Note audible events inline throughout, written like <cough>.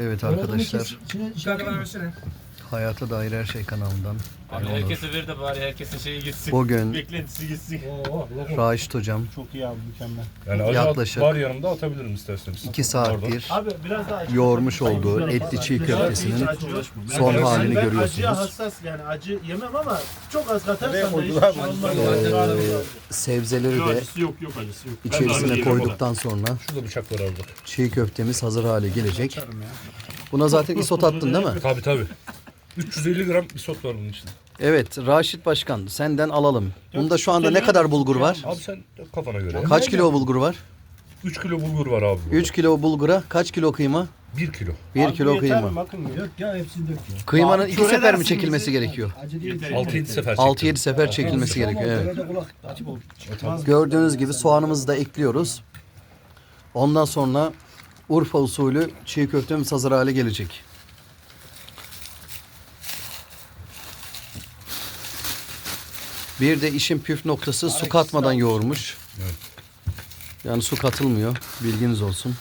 Evet arkadaşlar, Hayata Dair Her Şey kanalından Abi herkese ver de bari herkesin şeyi gitsin. bugün Beklentisi gitsin. Raşit Hocam Çok iyi abi mükemmel. Yani acı Yaklaşık- var yanımda atabilirim isterseniz. 2 saattir Abi biraz daha acı. yoğurmuş olduğu etli çiğ köftesinin son Yani halini ben Acıya görüyorsunuz. hassas yani acı yemem ama çok az katarsan da hiçbir şey olmaz. Ee, sebzeleri de yok yok acısı yok. içerisine koyduktan sonra Şurada bıçakları aldık. çiğ köftemiz hazır hale gelecek. Buna zaten isot attın değil mi? Tabi tabi. 350 gram isot var bunun içinde. Evet Raşit Başkan senden alalım. Bunda şu anda ne kadar bulgur var? Abi sen kafana göre. Kaç kilo bulgur var? 3 kilo bulgur var abi. 3 kilo bulgura kaç kilo kıyma? 1 kilo. 1 kilo kıyma. Bakın ya. Ya hepsini dök ya. Kıymanın iki sefer mi çekilmesi gerekiyor? Acı değil. 6-7 sefer çektim. 6-7 sefer çekilmesi gerekiyor. Evet. Gördüğünüz gibi soğanımızı da ekliyoruz. Ondan sonra Urfa usulü çiğ köftemiz hazır hale gelecek. Bir de işin püf noktası su katmadan yoğurmuş. Yani su katılmıyor. Bilginiz olsun.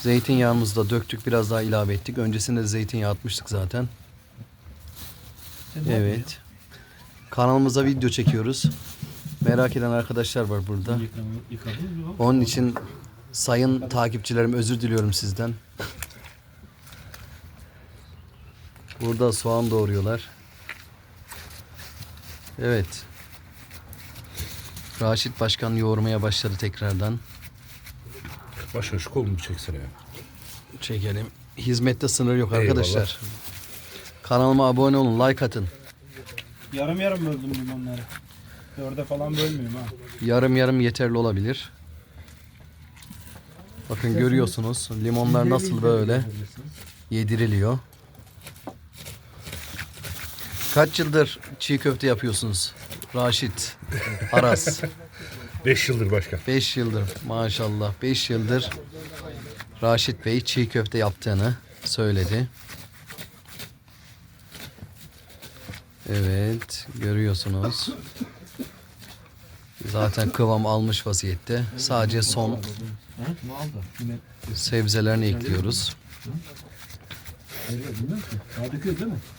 Zeytinyağımızı da döktük. Biraz daha ilave ettik. Öncesinde de zeytinyağı atmıştık zaten. Evet. Kanalımıza video çekiyoruz. Merak eden arkadaşlar var burada. Onun için sayın takipçilerim özür diliyorum sizden. Burada soğan doğruyorlar. Evet. Raşit Başkan yoğurmaya başladı tekrardan. Başka şu kolumu çeksene ya. Çekelim. Hizmette sınır yok Eyvallah. arkadaşlar. Kanalıma abone olun, like atın. Yarım yarım böldüm limonları. Dörde falan bölmüyorum ha. Yarım yarım yeterli olabilir. Bakın görüyorsunuz limonlar nasıl böyle yediriliyor. Kaç yıldır çiğ köfte yapıyorsunuz? Raşit, Aras. <laughs> 5 yıldır başkan. 5 yıldır maşallah 5 yıldır Raşit Bey çiğ köfte yaptığını söyledi. Evet görüyorsunuz. Zaten kıvam almış vaziyette. Sadece son sebzelerini ekliyoruz.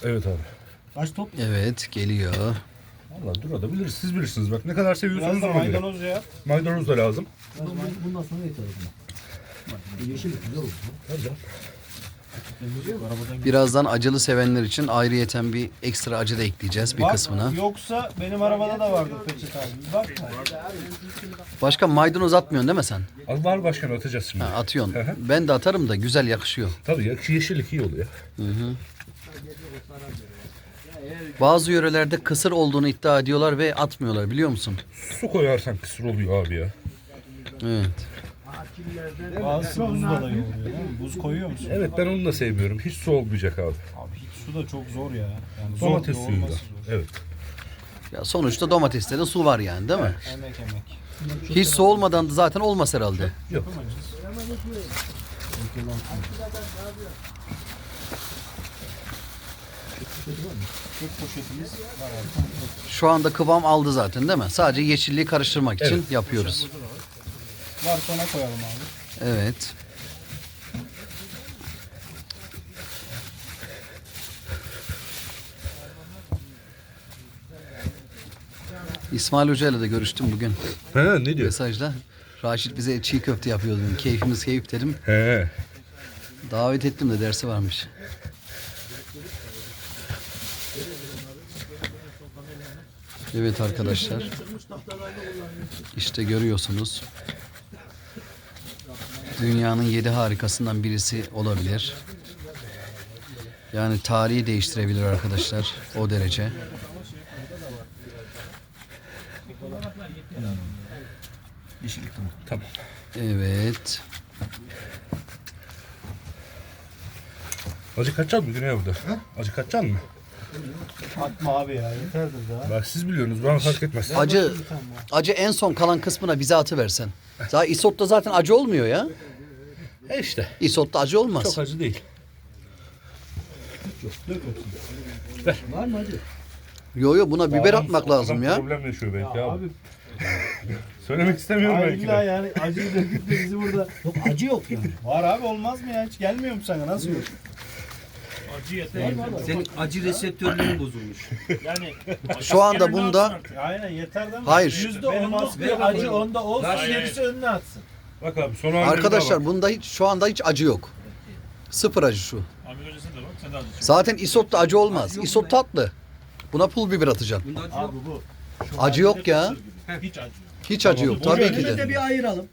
Evet abi. Kaç top? Evet geliyor. Valla durabiliriz. Siz bilirsiniz bak. Ne kadar seviyorsanız Biraz da ona göre. maydanoz ya. Maydanoz da lazım. Bundan, bundan sonra yeter o zaman. Bak, Yeşil güzel olur. Birazdan acılı sevenler için ayrıyeten bir ekstra acı da ekleyeceğiz bir Bak, kısmına. Yoksa benim arabada da vardı peçete abi. Bak. Başka maydanoz atmıyorsun değil mi sen? Az var başkan atacağız şimdi. Ha, atıyorsun. Ben de atarım da güzel yakışıyor. Tabii ya yeşillik iyi oluyor. Bazı yörelerde kısır olduğunu iddia ediyorlar ve atmıyorlar biliyor musun? Su koyarsan kısır oluyor abi ya. Evet. Bazısı buzla da yoğuruyor değil mi? Buz koyuyor musun? Evet ben onu da sevmiyorum. Hiç su olmayacak abi. Abi hiç su da çok zor ya. Yani zor Domates suyuyla. yoğurması zor. Evet. Ya sonuçta domateste de su var yani değil mi? Emek emek. Hiç su olmadan da zaten olmaz herhalde. Yok. Kök poşetimiz var abi. Şu anda kıvam aldı zaten değil mi? Sadece yeşilliği karıştırmak için Evet. yapıyoruz. Var sonra koyalım abi. Evet. İsmail Hoca ile de görüştüm bugün He ne diyor? mesajla. Raşit bize çiğ köfte yapıyor dedim. Keyfimiz keyif dedim. He. Davet ettim de dersi varmış. Evet arkadaşlar. İşte görüyorsunuz. Dünyanın yedi harikasından birisi olabilir. Yani tarihi değiştirebilir arkadaşlar. O derece. Tamam. Evet. Acı kaçacak mı Güney burada? Acı kaçacak mı? Atma abi ya yeterdir daha. Bak siz biliyorsunuz bana fark etmez. Acı acı en son kalan kısmına bize atıversen. Zaten isotta zaten acı olmuyor ya. E işte. İsotta acı olmaz. Çok acı değil. Var mı acı? Yo yo buna biber Adam- atmak lazım adam ya. Problem yaşıyor belki abi. <laughs> Söylemek istemiyorum Ay belki illa de. yani acıyı döküp de bizi burada. Yok acı yok yani. Var abi olmaz mı ya? Hiç gelmiyor mu sana? Nasıl yok? Acı yeter. Senin acı reseptörlerin bozulmuş. Yani Şu anda bunda-. Aynen yeter mi? Hayır. Yüzde Benim bir acı onda olsun. Hayır, Gerisi önüne atsın. Bak abi son Arkadaşlar bak. bunda hiç şu anda hiç acı yok. Sıfır acı şu. Abi öncesine de bak sen de acı çek. Zaten isotta acı olmaz. Isot tatlı. Buna pul biber atacaksın. Bunda acı Abi yok. bu. Acı yok ya. Hiç acı yok. Hiç acı yok tabii ki Şöyle de de. bir ayıralım.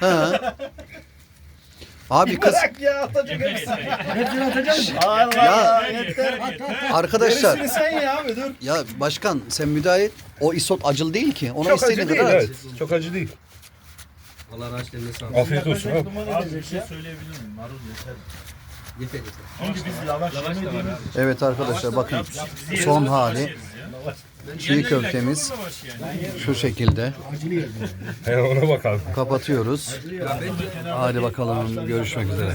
Ha. <laughs> Abi kız Bırak ya atacak Yeter hepsini. mısın? Allah Yeter yeter. arkadaşlar Gerisini sen ya abi dur. ya başkan sen müdahale et. O isot acılı değil ki. Ona Çok istediğin acı değil kadar at. evet. Çok acı değil. Allah rahatsızlarına sağlık. Afiyet olsun abi. Bir şey söyleyebilir miyim? Marul yeter. Yeter yeter. Çünkü biz lavaş yemediğimiz. Evet arkadaşlar bakın son hali. Çiğ köftemiz şu şekilde. He ona bak abi. Kapatıyoruz. Hadi bakalım görüşmek üzere.